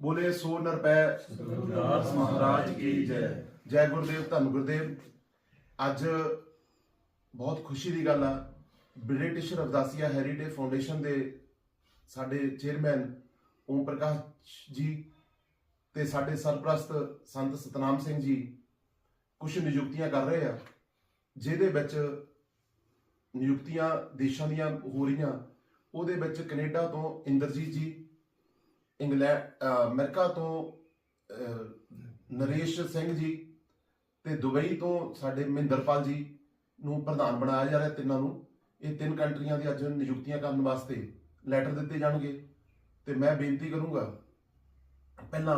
ਬੋਲੇ ਸੋ ਨਰਪੈ ਗੁਰਦਾਸ ਮਹਾਰਾਜ ਕੀ ਜੈ। ਜੈ ਗੁਰਦੇਵ, ਧੰਨ ਗੁਰਦੇਵ। ਅੱਜ ਬਹੁਤ ਖੁਸ਼ੀ ਦੀ ਗੱਲ ਆ। ਬ੍ਰਿਟਿਸ਼ ਰਵਦਾਸੀਆ ਹੈਰੀਟੇਜ ਫਾਊਂਡੇਸ਼ਨ ਦੇ ਸਾਡੇ ਚੇਅਰਮੈਨ ਓਮ ਪ੍ਰਕਾਸ਼ ਜੀ ਤੇ ਸਾਡੇ ਸਰਪ੍ਰਸਤ ਸੰਤ ਸਤਨਾਮ ਸਿੰਘ ਜੀ ਕੁਝ ਨਿਯੁਕਤੀਆਂ ਕਰ ਰਹੇ ਆ, ਜਿਹਦੇ ਵਿੱਚ ਨਿਯੁਕਤੀਆਂ ਦੇਸ਼ਾਂ ਦੀਆਂ ਹੋ ਰਹੀਆਂ। ਉਹਦੇ ਵਿੱਚ ਕੈਨੇਡਾ ਤੋਂ ਇੰਦਰਜੀਤ ਜੀ ਇੰਗਲੈਂਡ ਅਹ ਅਮਰੀਕਾ ਤੋਂ ਨਰੇਸ਼ ਸਿੰਘ ਜੀ ਤੇ ਦੁਬਈ ਤੋਂ ਸਾਡੇ ਮਹਿੰਦਰਪਾਲ ਜੀ ਨੂੰ ਪ੍ਰਧਾਨ ਬਣਾਇਆ ਜਾ ਰਿਹਾ ਤਿੰਨਾਂ ਨੂੰ। ਇਹ ਤਿੰਨ ਕੰਟਰੀਆਂ ਦੀ ਅੱਜ ਨਿਯੁਕਤੀਆਂ ਕਰਨ ਵਾਸਤੇ ਲੈਟਰ ਦਿੱਤੇ ਜਾਣਗੇ। ਤੇ ਮੈਂ ਬੇਨਤੀ ਕਰੂੰਗਾ ਪਹਿਲਾਂ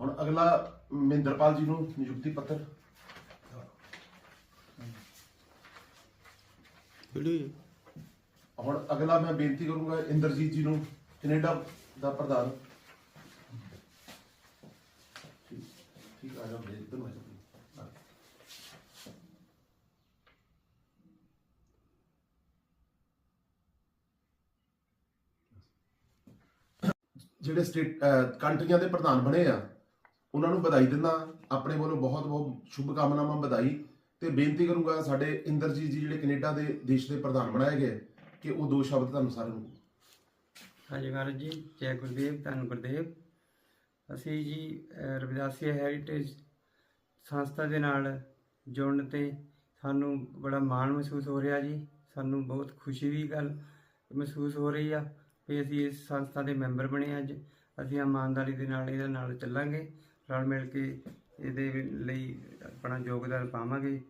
ਹੁਣ ਅਗਲਾ ਮਹਿੰਦਰਪਾਲ ਜੀ ਨੂੰ ਨਿਯੁਕਤੀ ਪੱਤਰ। ਹੁਣ ਅਗਲਾ ਮੈਂ ਬੇਨਤੀ ਕਰੂੰਗਾ ਇੰਦਰਜੀਤ ਜੀ ਨੂੰ, ਕੈਨੇਡਾ ਦਾ ਪ੍ਰਧਾਨ। ਠੀਕ ਠੀਕ, ਆ ਜਾ ਭੇਜ ਦੋ ਮੈਂ ਜਿਹੜੇ ਸਟੇਟ ਕੰਟਰੀਆਂ ਦੇ ਪ੍ਰਧਾਨ ਬਣੇ ਆ, ਉਹਨਾਂ ਨੂੰ ਵਧਾਈ ਦਿੰਦਾ, ਆਪਣੇ ਵੱਲੋਂ ਬਹੁਤ ਬਹੁਤ ਸ਼ੁਭ ਕਾਮਨਾਵਾਂ ਵਧਾਈ। ਤੇ ਬੇਨਤੀ ਕਰੂੰਗਾ ਸਾਡੇ ਇੰਦਰਜੀਤ ਜੀ ਜਿਹੜੇ ਕੈਨੇਡਾ ਦੇ ਦੇਸ਼ ਦੇ ਪ੍ਰਧਾਨ ਬਣਾਏ ਗਏ ਕਿ ਉਹ ਦੋ ਸ਼ਬਦ ਤੁਹਾਨੂੰ ਸਾਰਿਆਂ ਨੂੰ ਹਾਂਜੀ ਮਹਾਰਾਜ ਜੀ ਜੈ ਗੁਰਦੇਵ ਧੰਨ ਗੁਰਦੇਵ। ਅਸੀਂ ਜੀ ਅਹ, ਰਵਿਦਾਸੀਆ ਹੈਰੀਟੇਜ ਸੰਸਥਾ ਦੇ ਨਾਲ ਜੁੜਨ ਤੇ ਸਾਨੂੰ ਬੜਾ ਮਾਣ ਮਹਿਸੂਸ ਹੋ ਰਿਹਾ ਜੀ। ਸਾਨੂੰ ਬਹੁਤ ਖੁਸ਼ੀ ਦੀ ਗੱਲ ਮਹਿਸੂਸ ਹੋ ਰਹੀ ਆ ਵੀ ਅਸੀਂ ਇਸ ਸੰਸਥਾ ਦੇ ਮੈਂਬਰ ਬਣੇ ਅੱਜ। ਅਸੀਂ ਇਮਾਨਦਾਰੀ ਦੇ ਨਾਲ ਇਹਦੇ ਨਾਲ ਚੱਲਾਂਗੇ ਰਲ ਮਿਲ ਕੇ ਇਹਦੇ ਲਈ ਆਪਣਾ ਯੋਗਦਾਨ ਪਾਵਾਂਗੇ।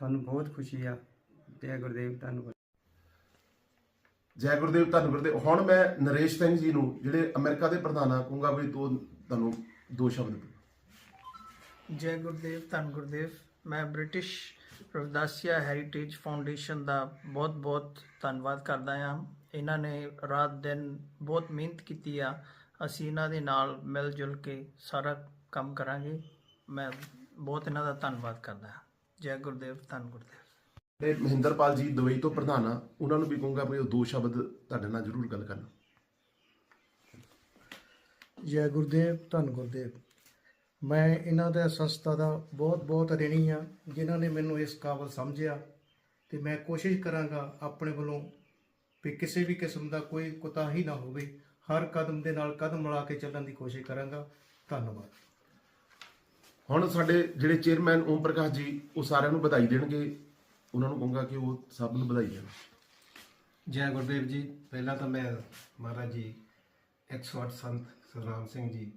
ਸਾਨੂੰ ਬਹੁਤ ਖੁਸ਼ੀ ਆ ਜੈ ਗੁਰਦੇਵ ਧੰਨ ਗੁਰਦੇਵ ਜੈ ਗੁਰਦੇਵ ਧੰਨ ਗੁਰਦੇਵ। ਹੁਣ ਮੈਂ ਨਰੇਸ਼ ਸਿੰਘ ਜੀ ਨੂੰ ਜਿਹੜੇ ਅਮਰੀਕਾ ਦੇ ਪ੍ਰਧਾਨ ਆ ਕਹੂੰਗਾ ਵੀ ਤੋਂ ਤੁਹਾਨੂੰ ਦੋ ਸ਼ਬਦ ਜੈ ਗੁਰਦੇਵ ਧੰਨ ਗੁਰਦੇਵ। ਮੈਂ ਬ੍ਰਿਟਿਸ਼ ਰਵਿਦਾਸੀਆ ਹੈਰੀਟੇਜ ਫਾਊਂਡੇਸ਼ਨ ਦਾ ਬਹੁਤ-ਬਹੁਤ ਧੰਨਵਾਦ ਕਰਦਾ ਹਾਂ। ਇਹਨਾਂ ਨੇ ਰਾਤ ਦਿਨ ਬਹੁਤ ਮਿਹਨਤ ਕੀਤੀ ਆ। ਅਸੀਂ ਇਹਨਾਂ ਦੇ ਨਾਲ ਮਿਲ ਜੁਲ ਕੇ ਸਾਰਾ ਕੰਮ ਕਰਾਂਗੇ। ਮੈਂ ਬਹੁਤ ਇਹਨਾਂ ਦਾ ਧੰਨਵਾਦ ਕਰਦਾ ਹਾਂ। ਜੈ ਗੁਰਦੇਵ ਧੰਨ ਗੁਰਦੇਵ। ਤੇ ਮਹਿੰਦਰਪਾਲ ਜੀ ਦੁਬਈ ਤੋਂ ਪ੍ਰਧਾਨ ਆ ਉਹਨਾਂ ਨੂੰ ਵੀ ਕਹੂੰਗਾ ਵੀ ਉਹ ਦੋ ਸ਼ਬਦ ਤੁਹਾਡੇ ਨਾਲ ਜ਼ਰੂਰ ਗੱਲ ਕਰਨ। ਜੈ ਗੁਰਦੇਵ ਧੰਨ ਗੁਰਦੇਵ। ਮੈਂ ਇਹਨਾਂ ਦਾ ਸੰਸਥਾ ਦਾ ਬਹੁਤ ਬਹੁਤ ਰਿਣੀ ਆ ਜਿਨ੍ਹਾਂ ਨੇ ਮੈਨੂੰ ਇਸ ਕਾਬਲ ਸਮਝਿਆ ਤੇ ਮੈਂ ਕੋਸ਼ਿਸ਼ ਕਰਾਂਗਾ ਆਪਣੇ ਵੱਲੋਂ ਵੀ ਕਿਸੇ ਵੀ ਕਿਸਮ ਦਾ ਕੋਈ ਕੁਤਾਹੀ ਨਾ ਹੋਵੇ। ਹਰ ਕਦਮ ਦੇ ਨਾਲ ਕਦਮ ਮਿਲਾ ਕੇ ਚੱਲਣ ਦੀ ਕੋਸ਼ਿਸ਼ ਕਰਾਂਗਾ। ਧੰਨਵਾਦ। ਹੁਣ ਸਾਡੇ ਜਿਹੜੇ ਚੇਅਰਮੈਨ ਓਮ ਪ੍ਰਕਾਸ਼ ਜੀ ਉਹ ਸਾਰਿਆਂ ਨੂੰ ਵਧਾਈ ਦੇਣਗੇ। ਉਹਨਾਂ ਨੂੰ ਕਹੂੰਗਾ ਕਿ ਉਹ ਸਭ ਨੂੰ ਵਧਾਈ ਦੇਣ। ਜੈ ਗੁਰਦੇਵ ਜੀ ਪਹਿਲਾਂ ਤਾਂ ਮੈਂ ਮਹਾਰਾਜ ਜੀ 108 ਸੰਤ ਸਤਨਾਮ ਸਿੰਘ ਜੀ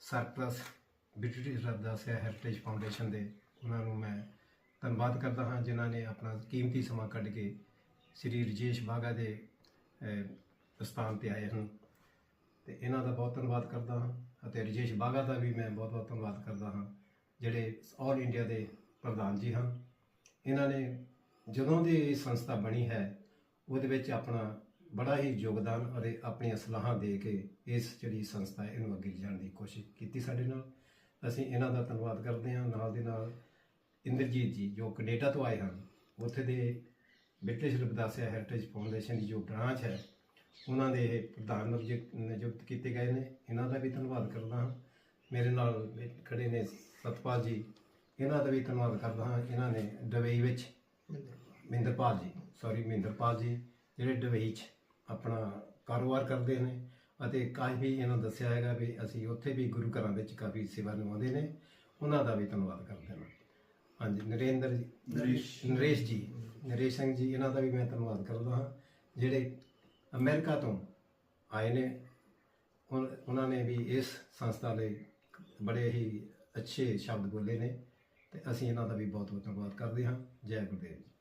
ਸਰਪਲਸ ਬ੍ਰਿਟਿਸ਼ ਰਵਦਾਸਿਆ ਹੈਰੀਟੇਜ ਫਾਊਂਡੇਸ਼ਨ ਦੇ ਉਹਨਾਂ ਨੂੰ ਮੈਂ ਧੰਨਵਾਦ ਕਰਦਾ ਹਾਂ ਜਿਨ੍ਹਾਂ ਨੇ ਆਪਣਾ ਕੀਮਤੀ ਸਮਾਂ ਕੱਢ ਕੇ ਸ੍ਰੀ ਰਜੇਸ਼ ਬਾਗਾ ਦੇ ਅਹ, ਸਥਾਨ ਤੇ ਆਏ ਹਨ। ਤੇ ਇਹਨਾਂ ਦਾ ਬਹੁਤ ਧੰਨਵਾਦ ਕਰਦਾ ਹਾਂ ਅਤੇ ਰਜੇਸ਼ ਬਾਗਾ ਦਾ ਵੀ ਮੈਂ ਬਹੁਤ ਬਹੁਤ ਧੰਨਵਾਦ ਕਰਦਾ ਹਾਂ। ਜਿਹੜੇ ਆਲ ਇੰਡੀਆ ਦੇ ਪ੍ਰਧਾਨ ਜੀ ਹਨ, ਇਹਨਾਂ ਨੇ ਜਦੋਂ ਦੀ ਇਹ ਸੰਸਥਾ ਬਣੀ ਹੈ, ਉਹਦੇ ਵਿੱਚ ਆਪਣਾ ਬੜਾ ਹੀ ਯੋਗਦਾਨ ਅਤੇ ਆਪਣੀਆਂ ਸਲਾਹਾਂ ਦੇ ਕੇ ਇਸ ਜਿਹੜੀ ਸੰਸਥਾ ਹੈ, ਇਹਨੂੰ ਅੱਗੇ ਲਿਜਾਣ ਦੀ ਕੋਸ਼ਿਸ਼ ਕੀਤੀ ਸਾਡੇ ਨਾਲ। ਅਸੀਂ ਇਹਨਾਂ ਦਾ ਧੰਨਵਾਦ ਕਰਦੇ ਹਾਂ। ਨਾਲ ਦੇ ਨਾਲ ਇੰਦਰਜੀਤ ਜੀ, ਜੋ ਕੈਨੇਡਾ ਤੋਂ ਆਏ ਹਨ, ਉੱਥੇ ਦੇ ਬ੍ਰਿਟਿਸ਼ ਰਵਿਦਾਸਿਆ ਹੈਰੀਟੇਜ ਫਾਊਂਡੇਸ਼ਨ ਦੀ ਜੋ ਬ੍ਰਾਂਚ ਹੈ, ਉਹਨਾਂ ਦੇ ਪ੍ਰਧਾਨ ਨਿਯੁਕਤ ਨਿਯੁਕਤ ਕੀਤੇ ਗਏ ਨੇ। ਇਹਨਾਂ ਦਾ ਵੀ ਧੰਨਵਾਦ ਕਰਦਾ ਹਾਂ। ਮੇਰੇ ਨਾਲ ਖੜੇ ਨੇ ਸਤਪਾਲ ਜੀ ਇਹਨਾਂ ਦਾ ਵੀ ਧੰਨਵਾਦ ਕਰਦਾ ਹਾਂ ਇਹਨਾਂ ਨੇ ਦੁਬਈ ਵਿੱਚ ਮਹਿੰਦਰਪਾਲ ਜੀ ਸੌਰੀ ਮਹਿੰਦਰਪਾਲ ਜੀ ਜਿਹੜੇ ਦੁਬਈ 'ਚ ਆਪਣਾ ਕਾਰੋਬਾਰ ਕਰਦੇ ਨੇ ਅਤੇ ਕਾਫੀ ਇਹਨਾਂ ਦੱਸਿਆ ਹੈਗਾ ਵੀ ਅਸੀਂ ਉੱਥੇ ਵੀ ਗੁਰੂ ਘਰਾਂ ਵਿੱਚ ਕਾਫੀ ਸੇਵਾ ਨਿਭਾਉਂਦੇ ਨੇ ਉਹਨਾਂ ਦਾ ਵੀ ਧੰਨਵਾਦ ਕਰਦੇ ਹਾਂ। ਹਾਂਜੀ ਨਰੇਂਦਰ ਜੀ ਨਰੇਸ਼। ਨਰੇਸ਼ ਜੀ ਨਰੇਸ਼ ਸਿੰਘ ਜੀ ਇਹਨਾਂ ਦਾ ਵੀ ਮੈਂ ਧੰਨਵਾਦ ਕਰਦਾ ਹਾਂ ਜਿਹੜੇ ਅਮਰੀਕਾ ਤੋਂ ਆਏ ਨੇ ਉਹਨਾਂ ਨੇ ਵੀ ਇਸ ਸੰਸਥਾ ਲਈ ਬੜੇ ਹੀ ਅੱਛੇ ਸ਼ਬਦ ਬੋਲੇ ਨੇ ਤੇ ਅਸੀਂ ਇਹਨਾਂ ਦਾ ਵੀ ਬਹੁਤ ਬਹੁਤ ਧੰਨਵਾਦ ਕਰਦੇ ਹਾਂ। ਜੈ ਗੁਰਦੇਵ ਜੀ।